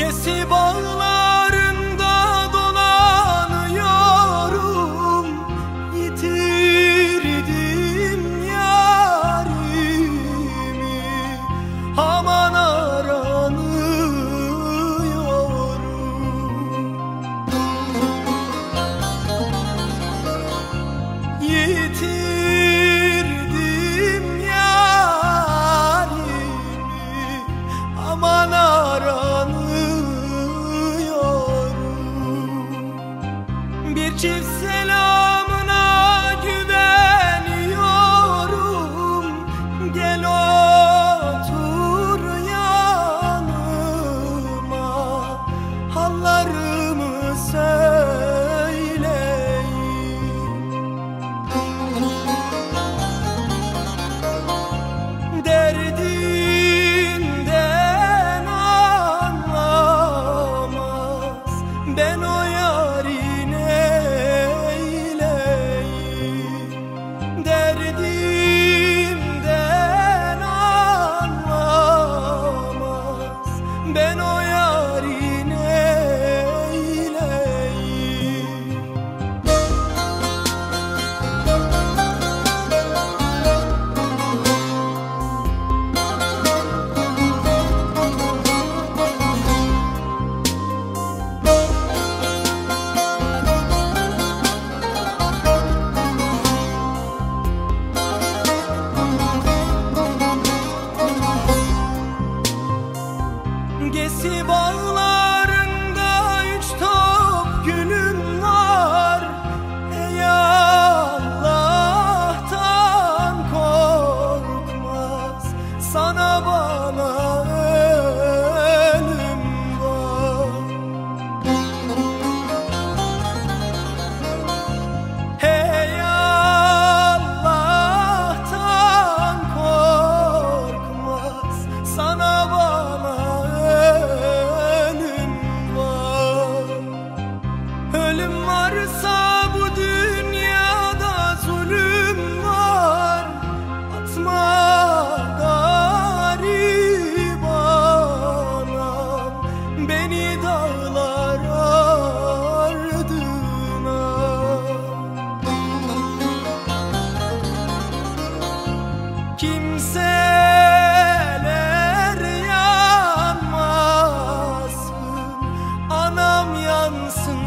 Herkesi bağla Maria. simgesi bağlı Kimseler yanmasın Anam yansın